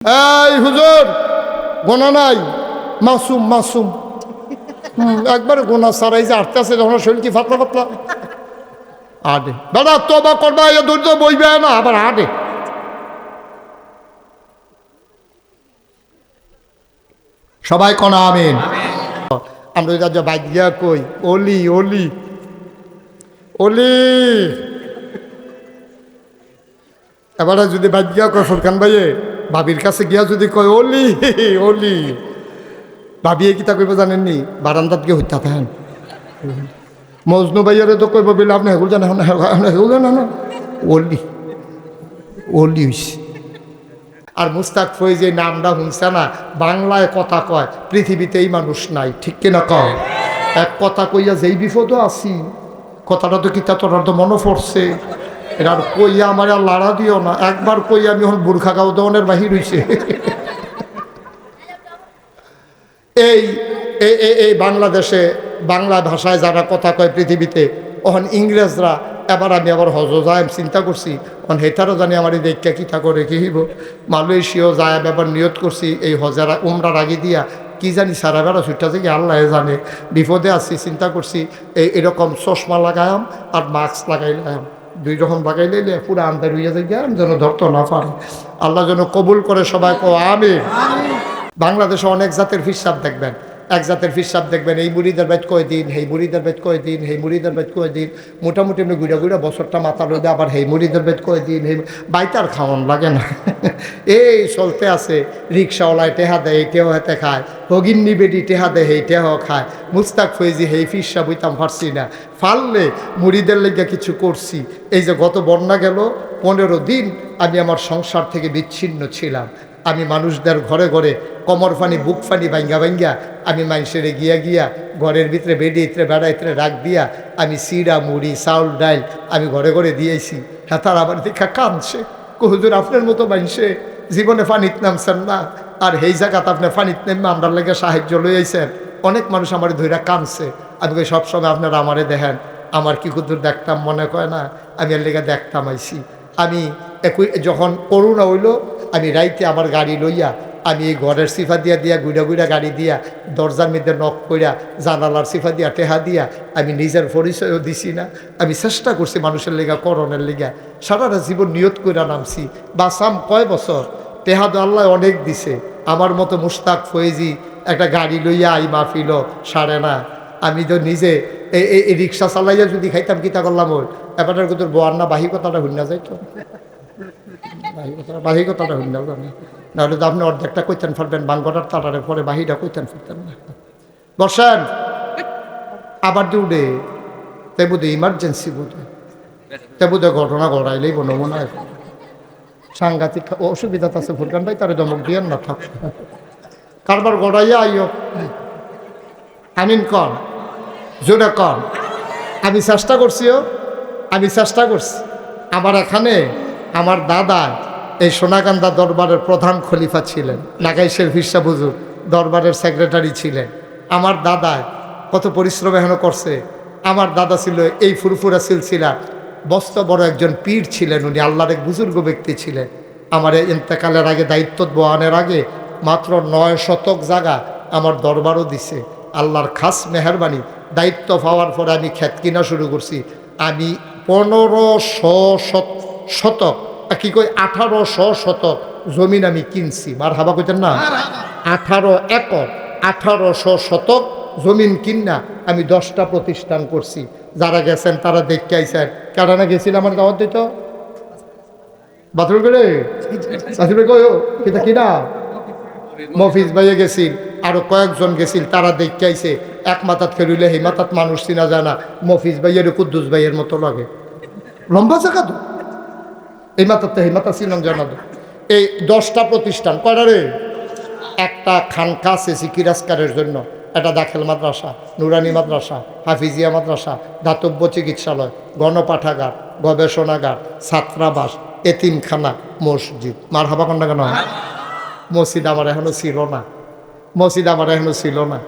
এই হুজুর, গোনা নাই। মাসুম মাসুম। একবারে গোনা সারাই যে আটতে আছে, যখন শরীর কি ফাতলা ফাতলা। আডে দাদা, তোবা করবা, এ ধৈর্য বইবে না, আবার আডে সবাই কনা আমিন? আমরা আজ বাইক গিয়া কই? ওলি ওলি ওলি এবারে যদি বাইক গিয়া কয় ফুরকান ভাইয়ে ভাবির কাছে গিয়া যদি কয় ওলি ওলি ভাবিয়ে কিতা কইব জানেননি? বারান্দাত গিয়ে হত্যা থাকেন। মজনু ভাইয়ারে তো কইব, বলে আপনি হেগুল জানেন হেগুল জানেন ওলি ওলি হইছে। আর মুস্তাক ফৈজ এই নামটা শুনছে না? বাংলায় কথা কয়, পৃথিবীতে এই মানুষ নাই। ঠিক কিনা কয়? এক কথা কইয়া, যেই বিপদও আছি, কথাটা তো কিতা তোর তো মনে পড়ছে। এটা আর কইয়া আমার আর লাড়া দিও না, একবার কইয়া আমি এখন বুর্খা গাও দনের বাহির হইছে। এই এই বাংলাদেশে বাংলা ভাষায় যারা কথা কয় পৃথিবীতে ওখান ইংরেজরা, এবার আমি আবার হজ যায় চিন্তা করছি অন হেতারও জানি আমার এই দেখা কিতা করে কি হইব। মালয়েশিয়াও যায় ব্যাপার নিয়ত করছি, এই হজারা উমরার আগে দিয়া কি জানি সারা বেড়া ছুটটা থেকে আল্লাহ জানে। বিপদে আছি, চিন্তা করছি, এই, এরকম চশমা লাগায়াম আর মাস্ক লাগাইলাম। দুই রকম লাগাইলে পুরা আন্দার হইয়া যাই যেন ধরতো না পারে। আল্লাহ যেন কবুল করে সবাই কো আমি বাংলাদেশে অনেক জাতের ফিসাব দেখবেন। এক জাতের ফিসাব দেখবেন, এই মুড়িদের বেদ কয় দিন হেই মুড়িদের বেদ কয় দিন হেই মুড়িদের বেদ কয় দিন, মোটামুটি এমনি ঘুরে ঘুরে বছরটা মাথা রোদে আবার হেই মুড়িদের বেদ কয় দিন হেই বাইতার খাওয়ান লাগে না। এই চলতে আছে, রিক্সাওয়ালায় টেহা দেয় এই টেহ হাতে খায় ভগিন্নি বেডি টেহা দেয় হেই টেহ খায়, মুস্তাক ফৈজি হেই ফিসাব হইতাম পারছি না। ফাললে মুড়িদের লেগে কিছু করছি, এই যে গত বন্যা গেল, পনেরো দিন আমি আমার সংসার থেকে বিচ্ছিন্ন ছিলাম। আমি মানুষদের ঘরে ঘরে কমর ফানি, বুক ফানি ভাঙ্গা ভাঙ্গা আমি মানুষের গিয়া গিয়া ঘরের ভিতরে বেডে ইতরে বেড়া ইতরে রাখ দিয়া আমি সিরা মুড়ি, চাউল, ডাইল আমি ঘরে ঘরে দিয়েছি হ্যাঁ তার আবার দেখা কাঁদছে। হুজুর আপনার মতো মানুষে জীবনে ফানিত নামছেন না। আর এই জায়গাতে আপনি ফানিত নেমে আমরা লেগে সাহায্য লইয়াছেন অনেক মানুষ আমার ধৈরা কাঁদছে। আমি সবসময় আপনারা আমারে দেখেন। আমার কি কুদুর দেখতাম মনে কয় না। আমি এর লেগে দেখতাম আইসি আমি একই যখন করুণা হইল আমি রাইতে আমার গাড়ি লইয়া, আমি এই ঘরের সিফা দিয়া দিয়া গুড়া গুড়া গাড়ি দিয়া, দরজার মধ্যে নখ কইরা, জানালার সিফা দিয়া, টেহা দিয়া, আমি নিজের পরিচয়ও দিছি না। আমি চেষ্টা করছি মানুষের লেগা, করণের লেগা। সারাটা জীবন নিয়ত কইরা নামছি। বাসাম কয় বছর? টেহা তো আল্লাহ অনেক দিছে। আমার মতো মুস্তাক ফয়েজি একটা গাড়ি লইয়া আই মাহফিল সারে না। আমি তো নিজে এই রিক্সা চালাইয়া যদি খাইতাম কিতা করলাম ওই? এবারের কিন্তু বোয়ার না বাহি কথাটা শুননা যাইতো। বাহি কথাটা শুননা জানি নাহলে তো আপনি অর্ধেকটা কইতেন পারবেন বাঙ্গটার তারারে পরে বাহিটা কইতেন পারতেন না। বর্ষান আবার দিউডে তাই বোধ ইমার্জেন্সি বোধ। তাই বোধ ঘটনা ঘটাইলেই বনো মনে হয়। সাংঘাতিক অসুবিধা আছে ফুরকান ভাই তারে দমক দিয়েন না, থাক। কারবার গড়াইয়া আইও। আমিন কন, জোরে কন। আমি চেষ্টা করছিও আমি চেষ্টা করছি। আমার এখানে আমার দাদা এই সোনাকান্দা দরবারের প্রধান খলিফা ছিলেন নাগাইশের ফিরসা বুজুর দরবারের সেক্রেটারি ছিলেন। আমার দাদা কত পরিশ্রম এখনও করছে। আমার দাদা ছিল এই ফুরফুরা সিলসিলা। বস্ত বড় একজন পীর ছিলেন উনি, আল্লাহর এক বুজুর্গ ব্যক্তি ছিলেন। আমার এই ইন্তেকালের আগে, দায়িত্ব বহানের আগে মাত্র নয় শতক জায়গা আমার দরবারও দিছে। আল্লাহর খাস মেহরবানি, দায়িত্ব পাওয়ার পরে আমি খ্যাত কিনা শুরু করছি। আমি পনেরোশো শত শতক। কি কই আঠারোশো শতক জমিন আমি কিনছি। মার হাবা কইতেন না? আঠারো একর আঠারোশো শতক জমিন কিনা আমি দশটা প্রতিষ্ঠান করছি। যারা গেছেন তারা দেখতে আইসেন কেডানা গেছিল আমার গাঁৱত দিত? বাথরুম করে কয় কিতা কিনা? মফিজ ভাইয়ে গেছিল আরও কয়েকজন গেছিল তারা দেখতে আইছে। এক মাথাত খেলিলে সেই মাথাত মানুষ চিনা যায় না। মফিজ ভাইয়ের কুদ্দুস ভাইয়ের মতো লাগে। লম্বা জায়গা তো। এই মাথাতে সেই মাথা চিনাম জানা এই দশটা প্রতিষ্ঠান, কয়টা রে? একটা খানকা আছে সিকিরাজকারের জন্য এটা দাখেল মাদ্রাসা, নুরানি মাদ্রাসা, হাফিজিয়া মাদ্রাসা, দাতব্য চিকিৎসালয়, গণপাঠাগার, গবেষণাগার, ছাত্রাবাস, এতিমখানা, মসজিদ। মার হাবা কন্যা কেন? মসজিদ আমার এখনও ছিল না। মসজিদ আমার এখনও ছিল না।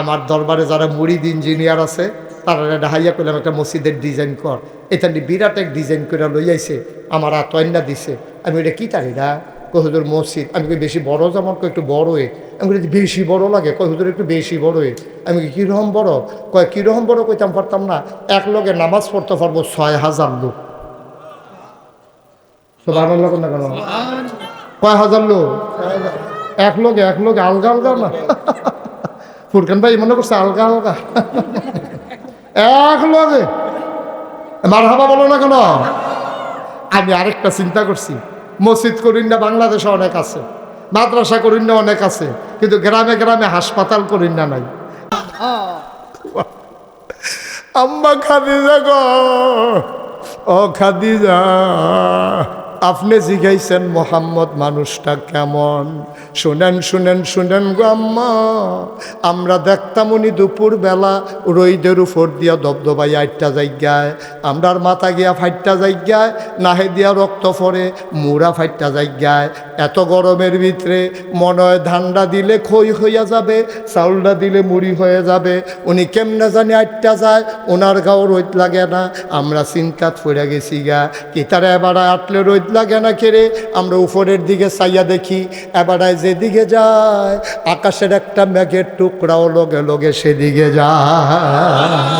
আমার দরবারে যারা মুড়িদ ইঞ্জিনিয়ার আছে, তারা ডাহাইয়া করলাম একটা মসজিদের ডিজাইন কর। এটা বিরাট এক ডিজাইন করে লই আইছে আমার আতয়না দিছে। আমি এটা কি তারি না হুজুর, মসজিদ। আমি কই বেশি বড় যেমন কয়, একটু বড় এ। আমি কই বেশি বড় লাগে? হুজুর, একটু বেশি বড় এ। আমি কই কীরকম বড়? কয়, কীরকম বড় কইতাম, পারতাম না। এক লগে নামাজ পড়তে পারব ছয় হাজার লোক। না কেন? কয় হাজার লোক? এক লোক, এক আলগা আলগা না? ফুরকান ভাই মনে করছে আলগা আলগা। এক লগে মার হাবা বলো না কেন? আমি আরেকটা চিন্তা করছি। মসজিদ করিন না, বাংলাদেশে অনেক আছে। মাদ্রাসা করিন না, অনেক আছে। কিন্তু গ্রামে গ্রামে হাসপাতাল করিন না নাই। আম্মা খাদিজা গো, ও খাদিজা। আপনি জিগাইছেন মোহাম্মদ, মানুষটা কেমন? শুনেন শুনেন শুনেন গো আমরা দেখতাম উনি দুপুর বেলা রইদের উপর দিয়া দবদবাই আটটা জায়গায়, আমরার মাথা গিয়া ফাইটটা জায়গায়, নাহে দিয়া রক্ত ফরে মুড়া ফাইটটা জায়গায়। এত গরমের ভিতরে মনে হয় ধানটা দিলে খই হইয়া যাবে চাউলটা দিলে মুড়ি হয়ে যাবে। উনি কেমনে জানি আটটা যায় ওনার গাও রোদ লাগে না। আমরা চিন্তাত পড়ে গেছি গা। কি তারা এবার আটলে রোদ লাগে না কেড়ে আমরা উপরের দিকে চাইয়া দেখি। এবারায় যেদিকে যায়, আকাশের একটা মেঘের টুকরাও লগে লগে সেদিকে যায়।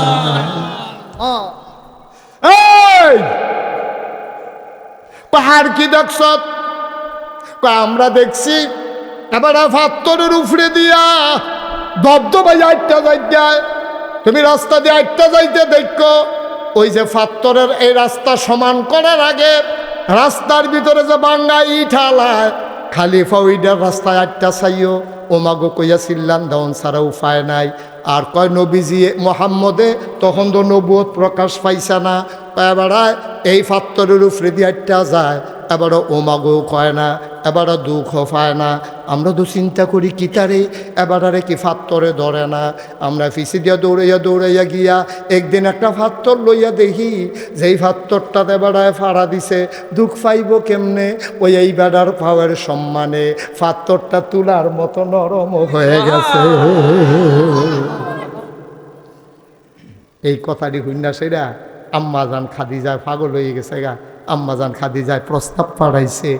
পাহাড় কি দেখছ? আমরা দেখছি, এবার ফাত্তরের উপরে দিয়া দবদবাই আটটা যাইতে তুমি রাস্তা দিয়ে আটটা যাইতে দেখো, ওই যে ফাত্তরের এই রাস্তা সমান করার আগে রাস্তার ভিতরে যে বাঙ্গা ইঠালায় খালি ফাউইডার রাস্তায় আটটা চাইও ওমাগো কইয়া চিল্লান, দাউন ছাড়া উপায় নাই। আর কয় নবীজি মোহাম্মদে, তখন তো নবুয়ত প্রকাশ পাইছে না। বেড়ায়, এই ফাত্তরের উপরে দিয়ে আটটা যায়। এবারও ওমাগো কয় না, এবারও দুঃখ পায় না। আমরা তো চিন্তা করি কি তারে, এবারে কি ফাত্তরে ধরে না। আমরা ফিসি দিয়া দৌড়াইয়া দৌড়াইয়া গিয়া একদিন একটা ফাত্তর লইয়া দেখি, যেই ফাত্তরটা এবারায় ফাড়া দিছে, দুঃখ পাইব কেমনে? ওই এই বেড়ার পাওয়ার সম্মানে ফাত্তরটা তুলার মতো নরম হয়ে গেছে। এই কথাটি হুন্না সেরা আম্মাজান খাদিজায় পাগল হয়ে গেছে গা। আম্মাজান খাদিজায় প্রস্তাব পাঠাইছে,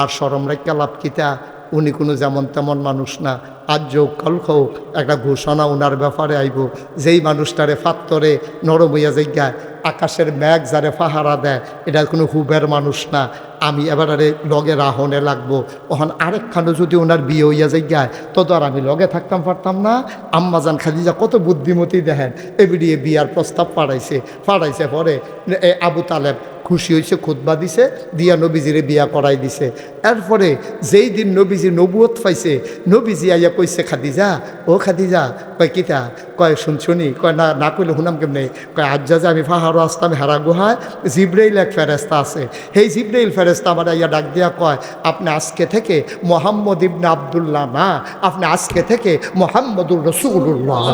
আর সরম রেখা লাভ কিতা উনি কোনো যেমন তেমন মানুষ না। আজ যোগ কালকেও একটা ঘোষণা ওনার ব্যাপারে আইব। যেই মানুষটারে ফাত্তরে নরম হইয়া জায়গায় আকাশের ম্যাগ যারে ফাহারা দেয়, এটা কোনো হুবের মানুষ না। আমি এবারে লগে রাহনে লাগবো। ওখান আরেকখানে যদি ওনার বিয়ে হইয়া জায়গায় তত আর আমি লগে থাকতাম পারতাম না। আম্মাজান খাদিজা কত বুদ্ধিমতী দেখেন। এবিডিয়ে বিয়ার প্রস্তাব পাঠাইছে পাঠাইছে পরে এ আবু তালেব খুশি হয়েছে খুতবা দিছে, দিয়া নবীজিরে বিয়া করাই দিছে। এরপরে যেই দিন নবীজি নবুয়ত পাইছে, নবীজি আইয়া কইছে খাদিজা, ও খাদিজা, কয় কিতা? কয় শুনছনি কয়, না না কইলে শুনাম কেমনে? কয় আজ যা আমি পাহাড় আসতাম হেরা গুহায়, জিব্রাইল এক ফেরেস্তা আছে। সেই জিব্রাইল ফেরেস্তা আমার আইয়া ডাক দিয়া কয়, আপনি আজকে থেকে মোহাম্মদ ইবনে আবদুল্লাহ না, আপনি আজকে থেকে মোহাম্মদুর রসুল্লাহ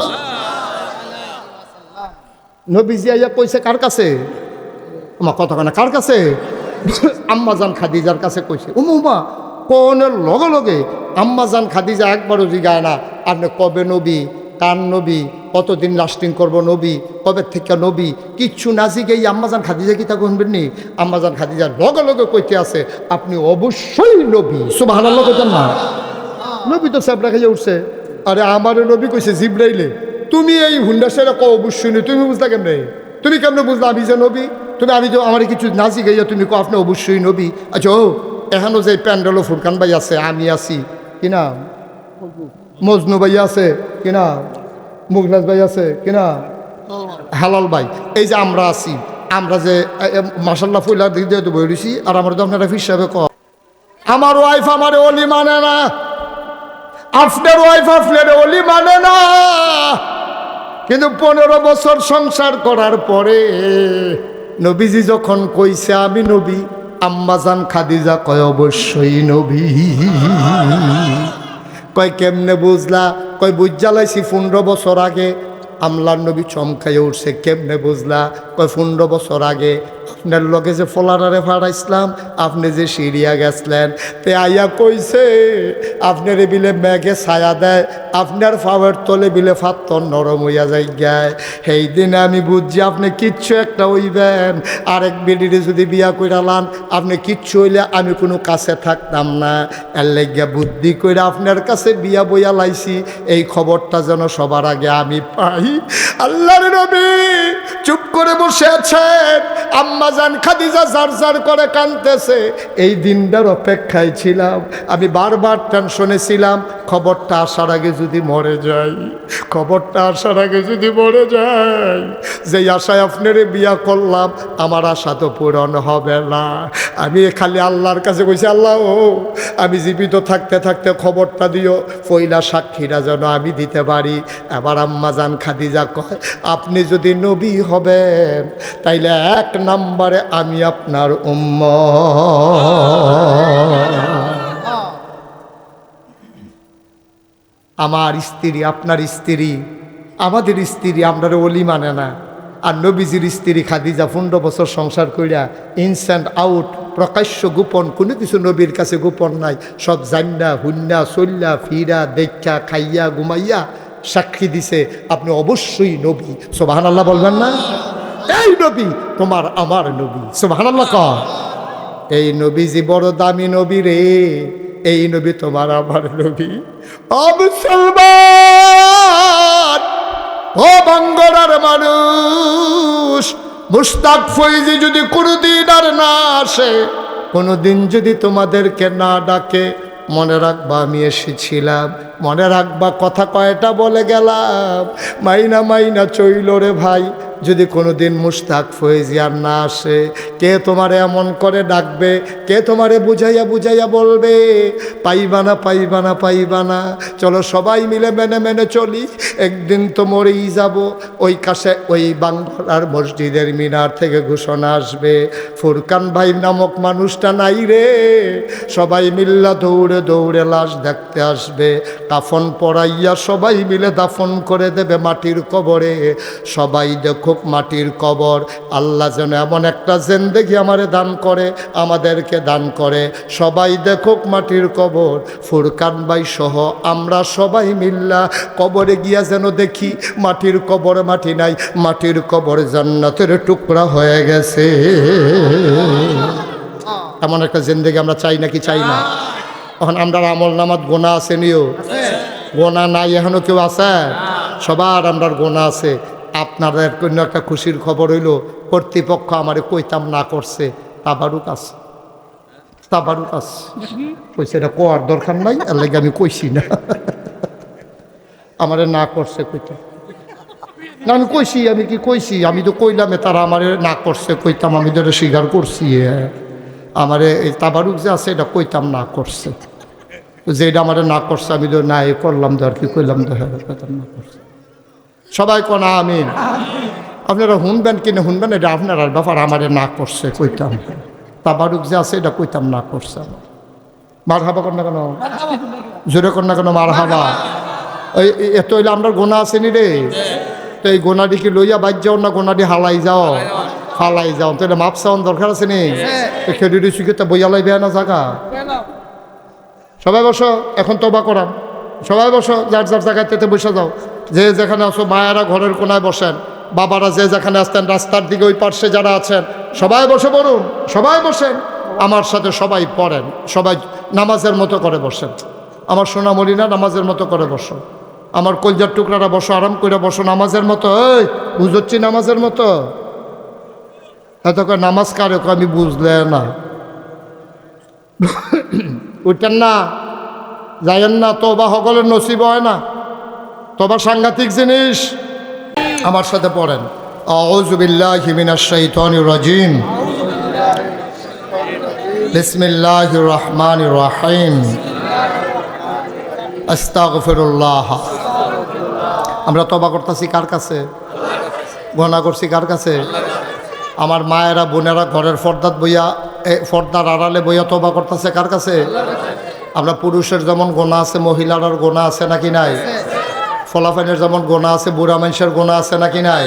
নবীজি আইয়া কইছে, কার কাছে? আমার কথা কার কাছে? আম্মাজান খাদিজার কাছে কইছে উমা কোনের লগে লগে আম্মাজান খাদিজা একবারও জিগায় না আপনি কবে নবী, কার নবী, কতদিন লাস্টিং করব নবী, কবে থেকে নবী, কিচ্ছু না জিগেই আম্মাজান খাদিজা কি তা নি আম্মাজান খাদিজার লগে লগে কইতে আছে, আপনি অবশ্যই নবী। সুবাহ না। নবী তো স্যাপড়া খেয়ে উঠছে। আরে আমার নবী কইছে জিব্রাইলে। তুমি এই হুন্ডা সেরা ক অবশ্যই নেই তুমি বুঝলা কেমনে? তুমি কেমনে বুঝলা আমি যে নবী? তুমি আমি তো আমার কিছু নাচি গাইয়া তুমি কো আপনি অবশ্যই নবী? আচ্ছা ও এখানো যে প্যান্ডেল ফুরকান ভাই আছে, আমি আছি। কি নাম? মজনু ভাই আছে। কি মুগনাজ ভাই আছে। কি নাম? হালাল ভাই। এই যে আমরা আছি, আমরা যে মাসাল্লাহ ফুলার দিক দিয়ে বই আর আমার তো আপনারা হিসাবে ক আমার ওয়াইফ আমার অলি মানে না। আপনার ওয়াইফ আপনার অলি মানে না। কিন্তু পনেরো বছর সংসার করার পরে নবীজি যখন কইছে, আমি নবী আম্মাজান খাদিজা কয়, অবশ্যই নবী। কয়, কেমনে বুঝলা? কয়, বুঝালাইছি পনেরো বছর আগে। আমলার নবী চমকাই উঠছে, কেমনে বুঝলা? কয়, পনেরো বছর আগে আপনার লগে যে ফলারারে ফাড়াইছিলাম, আপনি যে সিরিয়া গেছলেন। তে আইয়া কইছে, আপনার বিলে মেঘে ছায়া দেয়, আপনার ফাওয়ার তলে বিলে ফাত্তর নরম হইয়া যাই গায় সেই দিনে আমি বুঝছি আপনি কিচ্ছু একটা হইবেন। আরেক বেডিরে যদি বিয়া কইরালান আপনি কিচ্ছু হইলে আমি কোনো কাছে থাকতাম না। এর লাগিয়া বুদ্ধি করে আপনার কাছে বিয়া বইয়া লাইছি, এই খবরটা যেন সবার আগে আমি পাই। আল্লাহর নবী চুপ করে বসে আছেন। আম্মা জান খাদিজা জার জার করে কানতেছে এই দিনটার অপেক্ষায় ছিলাম। আমি বারবার টেনশনে ছিলাম। খবরটা আসার আগে যদি মরে যাই, খবরটা আসার আগে যদি মরে যাই যে আশায় আপনারে বিয়া করলাম, আমার আশা তো পূরণ হবে না। আমি খালি আল্লাহর কাছে কইছি, আল্লাহ ও, আমি জীবিত থাকতে থাকতে খবরটা দিও। ফইলা সাক্ষীরা যেন আমি দিতে পারি। এবার আম্মা জান খাদিজা কয়, আপনি যদি নবী হবেন, তাইলে এক নম্বরে আমি আপনার উম্ম আমার স্ত্রী, আপনার স্ত্রী, আমাদের স্ত্রী আপনার অলি মানে না। আর নবীজির স্ত্রী খাদিজা পনেরো বছর সংসার কইরা ইনস্ট্যান্ট আউট প্রকাশ্য গোপন, কোনো কিছু নবীর কাছে গোপন নাই। সব জান্না হুন্না চল্লা ফিরা দেখা খাইয়া, ঘুমাইয়া সাক্ষী দিছে, আপনি অবশ্যই নবী। সোবাহান আল্লাহ বলবেন না? এই নবী, তোমার আমার নবী সোবাহান আল্লাহ কর। এই নবীজি বড় দামি নবী রে, এই নবী তোমার আমার নবী। মুসলমান, ও বাঙ্গরার মানুষ মুস্তাক ফৈজি যদি কোনোদিন আর না আসে, কোনোদিন যদি তোমাদেরকে না ডাকে, মনে রাখবা আমি এসেছিলাম, মনে রাখবা কথা কয়টা বলে গেলাম। মাইনা মাইনা চইল রে ভাই যদি কোনোদিন মুস্তাক ফয়েজিয়ার না আসে, কে তোমারে এমন করে ডাকবে? কে তোমারে বুঝাইয়া বুঝাইয়া বলবে? পাইবা না পাইবা না পাইবা না। চলো সবাই মিলে মেনে মেনে চলি। একদিন তো মরেই যাব। ওই কাছে ওই বাংলার মসজিদের মিনার থেকে ঘোষণা আসবে। ফুরকান ভাই নামক মানুষটা নাই রে। সবাই মিল্লা দৌড়ে দৌড়ে লাশ দেখতে আসবে। কাফন পরাইয়া সবাই মিলে দাফন করে দেবে মাটির কবরে। সবাই দেখুক মাটির কবর। আল্লাহ যেন এমন একটা জেন্দেগি আমারে দান করে আমাদেরকে দান করে। সবাই দেখুক মাটির কবর। ফুরকান ভাই সহ আমরা সবাই মিল্লা কবরে গিয়া যেন দেখি মাটির কবর মাটি নাই মাটির কবর জান্নাতের টুকরা হয়ে গেছে। এমন একটা জিন্দেগি আমরা চাই নাকি চাই না? এখন আমরা আমল নামাত গোনা আছে নিও। গোনা নাই এখনও কেউ আছে? সবার আমরা গোনা আছে। আপনাদের কোনো একটা খুশির খবর হইল, কর্তৃপক্ষ আমারে কইতাম না করছে। তাবারুক আছে তাবারুক আছে কইছে, এটা কোয়ার দরকার নাই, এর লাগে আমি কইছি না। আমারে না করছে কইতাম। না, আমি কইছি, আমি কি কইছি? আমি তো কইলামে তারা আমারে না করছে, কইতাম, আমি তো স্বীকার করছি। আমারে এই তাবারুক যে আছে, এটা কইতাম না করছে। যে এটা আমারে না করছে, আমি তো না এ করলাম তো আর কি কইলাম তো হ্যাঁ না করছে। সবাই কোন আমিন। আপনারা শুনবেন কিনে শুনবেন এটা আপনার ব্যাপার আমারে না করছে কইতাম। তাবারুক যে আছে এটা কইতাম না করছে আমার। মার হাবা না কেন? জোরে না কেন মার হাবা ওই এত হইলে আমরা গোনা আসেনি রে। তো এই গোনাটি কি লইয়া বাজ যাও না গোনাটি হালাই যাও? হালাই যাও তো এটা মাপ চাওয়ান দরকার আছে নি? খেডুডি শিখে বইয়া লাইবে না জাগা। সবাই বসো এখন তবা করাম সবাই বসো, যার যার জায়গায় তেতে বসে যাও। যে যেখানে আছো, মায়েরা ঘরের কোনায় বসেন, বাবারা যে যেখানে আসতেন, রাস্তার দিকে ওই পার্শ্বে যারা আছেন, সবাই বসে পড়ুন, সবাই বসেন। আমার সাথে সবাই পড়েন, সবাই নামাজের মতো করে বসেন। আমার সোনামণিরা নামাজের মতো করে বসো। আমার কলজার টুকরারা বসো, আরাম করে বসো নামাজের মতো। এই, বুঝচ্ছি নামাজের মতো? এত করে নামাজ কারে আমি বুঝলে না। উঠেন না। যাইয়েন না তোবা সকলের নসিব হয় না। তোবা সাংঘাতিক জিনিস। আমার সাথে পড়েন। আউজুবিল্লাহ বিসমিল্লাহির রহমানির রহিম। আস্তাগফিরুল্লাহ। আমরা তবা করতেছি কার কাছে? গণা করছি কার কাছে? আমার মায়েরা, বোনেরা ঘরের ফর্দাত বইয়া ফর্দার আড়ালে বইয়া তবা করতেছে কার কাছে? আমরা পুরুষের যেমন গোনা আছে মহিলার গোনা আছে নাকি নাই? ফলাফাইনের যেমন গোনা আছে, বুড়া মানুষের গোনা আছে নাকি নাই?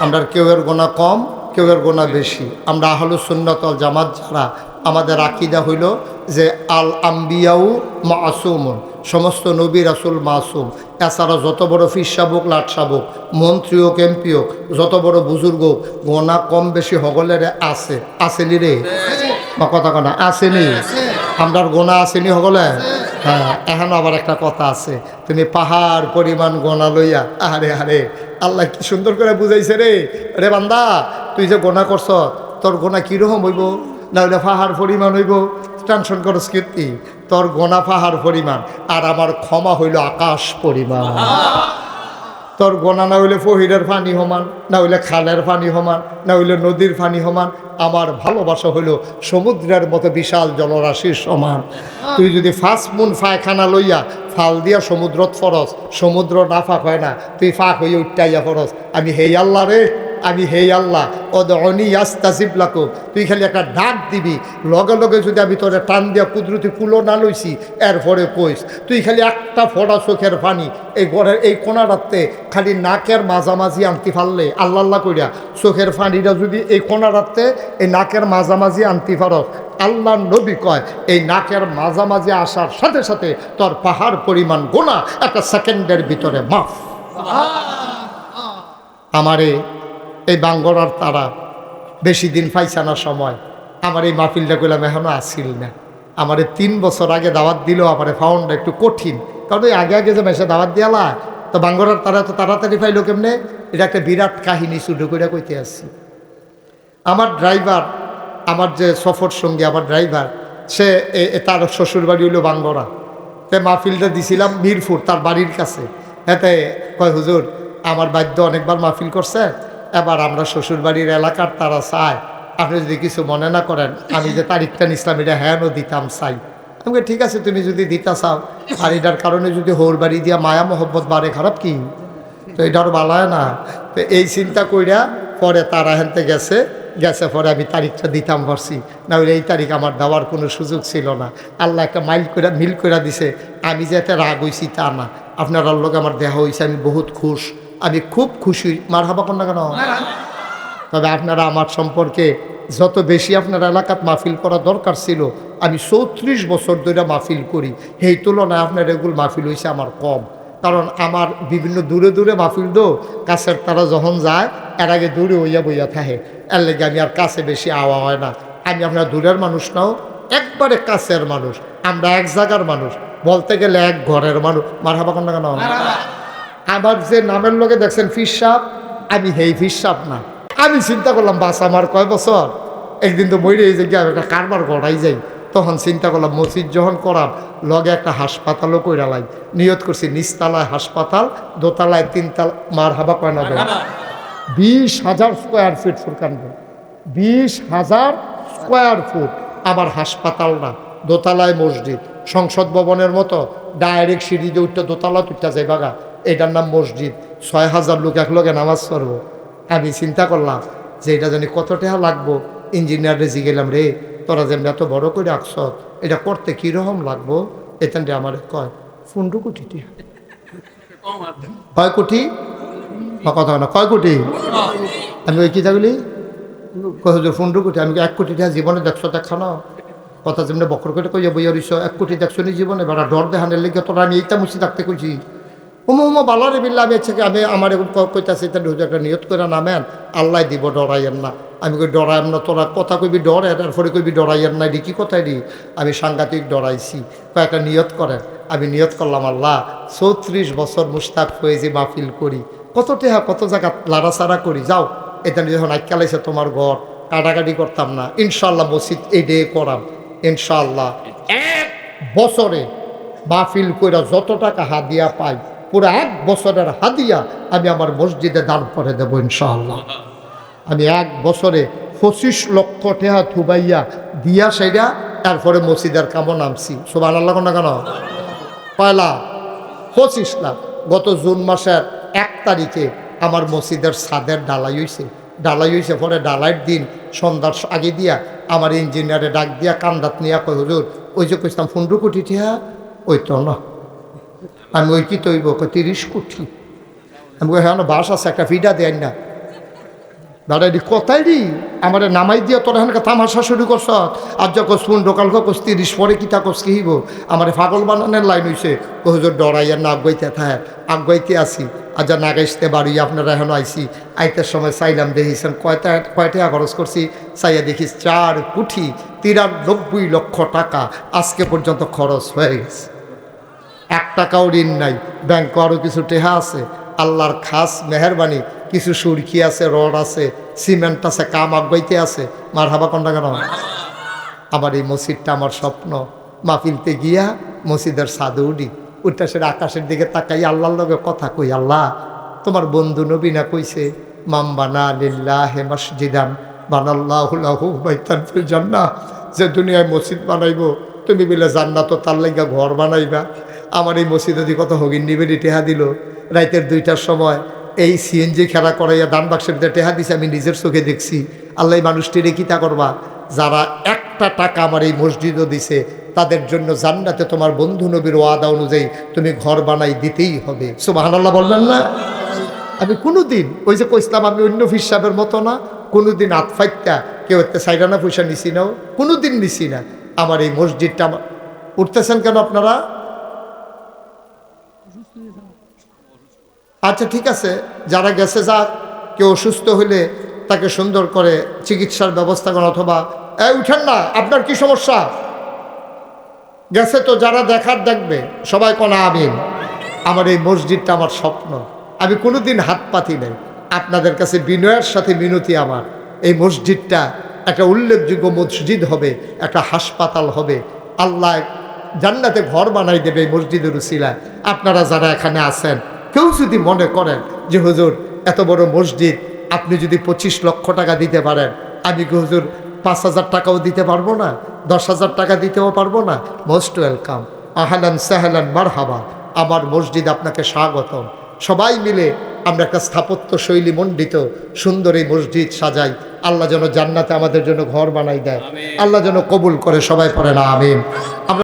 আমরা কেউ এর গোনা কম কেউ এর গোনা বেশি। আমরা আহলু সুন্নতল জামাত যারা আমাদের আকিদা হইল যে আল আম্বিয়াউ মাসুমন, সমস্ত নবী রাসুল মাসুম। এছাড়া যত বড় ফির শাবুক, লাট শাবুক মন্ত্রী হোক এমপি হোক যত বড় বুজুর্গ, গোনা কম বেশি হগলের আছে। আসেনি রে? বা কথা আসেনি। আমরার গোনা আসেনি হগলে? হ্যাঁ এখন আবার একটা কথা আছে। তুমি পাহাড় পরিমাণ গোনা লইয়া আরে আরে আল্লাহ কি সুন্দর করে বুঝাইছে রে? রে বান্দা, তুই যে গোনা করছ, তোর গোনা কীরকম হইব? না হইলে পাহাড় পরিমাণ হইব। টেনশন করস কীর্তি তোর গোনা পাহাড় পরিমাণ, আর আমার ক্ষমা হইল আকাশ পরিমাণ। তোর গোনা না হইলে ফহিরের পানি সমান, না হইলে খালের পানি সমান, না হইলে নদীর পানি সমান, আমার ভালোবাসা হইল সমুদ্রের মতো বিশাল জলরাশির সমান। তুই যদি ফাঁস মুন ফায়খানা লইয়া ফাল দিয়া সমুদ্রত ফরস সমুদ্র না ফাঁক হয় না, তুই ফাঁক হইয়া উঠটাইয়া ফরস আমি হেই আল্লাহ রে। আমি হেই আল্লাহ ও অনি আস্তাসিব লাকুম। তুই খালি একটা ডাক দিবি লগে লগে যদি আমি তোরে টান দিয়া কুদরতি কুলো না লইছি এরপরে কইস তুই খালি একটা ফোড়া চোখের পানি এই ঘরের এই কোনাটাতে খালি নাকের মাঝামাঝি আনতে পারলে আল্লাহ আল্লাহ কইরা চোখের পানিটা যদি এই কোনাটাতে এই নাকের মাঝামাঝি আনতে পারস আল্লাহ নবী কয় এই নাকের মাঝামাঝি আসার সাথে সাথে তোর পাহাড় পরিমাণ গোনা একটা সেকেন্ডের ভিতরে মাফ। আমারে এই বাঙ্গরার তারা বেশি দিন পাইছে না সময়। আমার এই মাহফিলটা করলাম এখনও আসিল না। আমারে তিন বছর আগে দাওয়াত দিল আমার ফাউন্ডটা একটু কঠিন। কারণ ওই আগে আগে যে মেসে দাওয়াত দিয়ালা তো বাঙ্গরার তারা তো তাড়াতাড়ি পাইলো কেমনে? এটা একটা বিরাট কাহিনী শুরু করে কইতে আসছি। আমার ড্রাইভার আমার যে সফর সঙ্গী, আমার ড্রাইভার সে তার শ্বশুর বাড়ি হইল বাঙ্গরা। তে মাহফিলটা দিছিলাম মিরপুর, তার বাড়ির কাছে। হ্যাঁ এতে কয়, হুজুর, আমার বাদ্য অনেকবার মাহফিল করছে? এবার আমরা শ্বশুরবাড়ির এলাকার তারা চায়। আপনি যদি কিছু মনে না করেন, আমি যে তারিখটা নিছিলাম, এটা হ্যাঁও দিতাম চাই। আমি ঠিক আছে, তুমি যদি দিতা চাও। আর এটার কারণে যদি হোর বাড়ি দিয়া মায়া মোহব্বত বাড়ে, খারাপ কি? তো এটার বালায় না। তো এই চিন্তা কইরা পরে তারা হেনতে গেছে। গেছে পরে আমি তারিখটা দিতাম পারছি না হলে এই তারিখ আমার দেওয়ার কোনো সুযোগ ছিল না। আল্লাহ একটা মাইল করে মিল করে দিছে, আমি যে এতে রাগ হইছি তা না। আপনার আল্লাহকে আমার দেহ হয়েছে আমি বহুত খুশ। আমি খুব খুশি। মার হাবা কন্যা কেন? তবে আপনারা আমার সম্পর্কে যত বেশি আপনার এলাকাত মাহফিল করা দরকার ছিল, আমি চৌত্রিশ বছর ধরে মাহফিল করি। সেই তুলনায় আপনার এগুলো মাহফিল হয়েছে আমার কম। কারণ আমার বিভিন্ন দূরে দূরে মাহফিল দো কাছের তারা যখন যায়, এর আগে দূরে হইয়া বইয়া থাকে। এর লেগে আমি আর কাছে বেশি আওয়া হয় না। আমি আপনার দূরের মানুষ নাও, একবারে কাছের মানুষ। আমরা এক জায়গার মানুষ। বলতে গেলে এক ঘরের মানুষ। মার হাবা কেন? আমার যে নামের লোকে দেখছেন ফিসাব আমি হেই ফিসাব না। আমি চিন্তা করলাম, বাস আমার কয় বছর? একদিন তো মরে যে গিয়ে একটা কারবার গড়াই যাই। তখন চিন্তা করলাম, মসজিদ যখন করার লগে একটা হাসপাতালও কইরা লাই। নিয়ত করছি, নিচতলায় হাসপাতাল, দোতলায় তিনতলা মার হাবা কয় না বিশ হাজার স্কোয়ার ফিট ফুরকান বিশ হাজার স্কোয়ার ফুট আমার হাসপাতাল না, দোতলায় মসজিদ। সংসদ ভবনের মতো, ডাইরেক্ট সিঁড়ি দিয়ে উঠতে দোতলা তুইটা যাই বাগা এটার নাম মসজিদ। ছয় হাজার লোক একলগে নামাজ পড়ব। আমি চিন্তা করলাম যে এটা জানি কত টাকা লাগবো। ইঞ্জিনিয়ারে জিগেলাম রে, তোরা যেমন এত বড় করে রাখছ এটা করতে কীরকম লাগবো? এখান আমার কয়, পনেরো কোটি টাকা। কয় কোটি? কথা না, কয় কোটি? আমি ওই কি থাকলি কয় পনেরো কোটি। আমি এক কোটি টাকা জীবনে দেখছ, দেখা না কথা যেমনি বকর করে কইয়া বইয়া রইছ, এক কোটি দেখছ নি জীবনে, বেড়া ডর দেখানের লেগে তোরা আমি এইটা মুছি থাকতে কইছি। উমা উমা বালারে বিল্লা আমি হচ্ছে আমি আমার কইতাছি তা হুজুর একটা নিয়ত করে নামেন আল্লাহ দিব ডরাইয়েন না। আমি কই ডরাইম না তোরা কথা কইবি ডর এরপরে কইবি ডরাইয়েন না। এটি কি কথাই দি আমি সাংঘাতিক ডরাইছি। কয়েকটা নিয়ত করেন। আমি নিয়ত করলাম আল্লাহ চৌত্রিশ বছর মুস্তাক হয়ে যে মাহফিল করি কত টেহা কত জায়গা লাড়াচাড়া করি যাও এটা যখন আইকালাইছে তোমার ঘর কাটাকাটি করতাম না। ইনশাল্লাহ মসজিদ এই ডে করাম ইনশাল্লাহ এক বছরে মাহফিল কইরা যত টাকা হাদিয়া পাই পুরো এক বছরের হাদিয়া আমি আমার মসজিদে দান করে দেবো ইনশাআল্লাহ। আমি এক বছরে পঁচিশ লক্ষ টেহা থুবাইয়া দিয়া সেটা তারপরে মসজিদের কামও নামছি। সোমান আল্লাহ না কেন? পয়লা পঁচিশ লাখ। গত জুন মাসের এক তারিখে আমার মসজিদের ছাদের ডালাই হয়েছে ডালাই হয়েছে পরে ডালাইয়ের দিন সন্ধ্যার আগে দিয়া আমার ইঞ্জিনিয়ারে ডাক দিয়া কান্দাত নিয়া কই হুজুর, ওই যে কইতাম পনেরো কোটি টিহা, ওই তো না। আমি ওই কি তৈব? তিরিশ কোটি। আমি হ্যাঁ বাস আছে, একটা ফিডা দেয় না। এটি কথাই দি আমার নামাই দিয়ে তোরা এখানে তামাশা শুরু করছ। আর যখন শুন ডোকাল কস, তিরিশ পরে কিতা কস কিহিব আমার পাগল বানানোর লাইন হইছে। কহজোর ডরাইয়ার না আগাইতে থাকে আগাইতে আসি। আর যা নাগাইতে বাড়ি, আপনারা এখন আইসি। আইতের সময় চাইলাম, দেখিছেন কয়টা কয়টা খরচ করছি? চাইয়া দেখিস, চার কোটি তিরানব্বই লক্ষ টাকা আজকে পর্যন্ত খরচ হয়ে গেছে। টাকাও ঋণ নাই। ব্যাংকে আরও কিছু টেহা আছে। আল্লাহর খাস মেহরবানি। কিছু সুরকি আছে, রড আছে, সিমেন্ট আছে, কাম আগাইতে আছে। মার হাবা কন্ডা কেন? আমার এই মসজিদটা আমার স্বপ্ন। মাহফিলতে গিয়া মসজিদের সাদু উডি উঠটা সেটা আকাশের দিকে তাকাই, আল্লাহর লগে কথা কই, আল্লাহ, তোমার বন্ধু নবী না কইছে মাম বানা লিল্লাহ মসজিদান, বানাল্লাহু বাইতান ফিল যে দুনিয়ায় মসজিদ বানাইব, তুমি বলে জান্নাত তার লাইগা ঘর বানাইবা। আমার এই মসজিদে কত হগিন নিবেদি টেহা দিল, রাইতের দুইটার সময় এই সিএনজি খেলা করাইয়া দান বাক্সের ভিতরে টেহা দিছে, আমি নিজের চোখে দেখছি। আল্লাহ এই মানুষটিরে কিতা করবা? যারা একটা টাকা আমার এই মসজিদও দিছে, তাদের জন্য জান্নাতে তোমার বন্ধু নবীর ওয়াদা অনুযায়ী তুমি ঘর বানাই দিতেই হবে। সুবাহান আল্লাহ বললেন না? আমি কোনোদিন, ওই যে কইসলাম আমি অন্য হিসাবের মতো না, কোনোদিন আতফাইত্যা কেউ এতে সাইডানা পয়সা নিছি নাও কোনোদিন নিছি না। আমার এই মসজিদটা উঠতেছেন কেন আপনারা? আচ্ছা ঠিক আছে, যারা গেছে যাক কেউ অসুস্থ হলে তাকে সুন্দর করে চিকিৎসার ব্যবস্থা করেন অথবা, এই, উঠেন না, আপনার কি সমস্যা? গেছে তো যারা দেখার দেখবে, সবাই কোনা আমিন। আমার এই মসজিদটা আমার স্বপ্ন। আমি কোনোদিন হাত পাতি নাই। আপনাদের কাছে বিনয়ের সাথে মিনতি আমার। এই মসজিদটা একটা উল্লেখযোগ্য মসজিদ হবে, একটা হাসপাতাল হবে। আল্লাহ জান্নাতে ঘর বানাই দেবে এই মসজিদের উসিলায়। আপনারা যারা এখানে আছেন কেউ যদি মনে করেন যে হুজুর এত বড় মসজিদ আপনি যদি পঁচিশ লক্ষ টাকা দিতে পারেন আমি কি হুজুর পাঁচ হাজার টাকাও দিতে পারব না? দশ হাজার টাকা দিতেও পারব না? মোস্ট ওয়েলকাম আহালান সাহালান মারহাবা। আমার মসজিদ আপনাকে স্বাগতম। সবাই মিলে আমরা একটা স্থাপত্য শৈলী মণ্ডিত সুন্দর এই মসজিদ সাজাই। আল্লাহ যেন জান্নাতে আমাদের জন্য ঘর বানাই দেয়। আল্লাহ যেন কবুল করে সবাই পড়ে না আমিন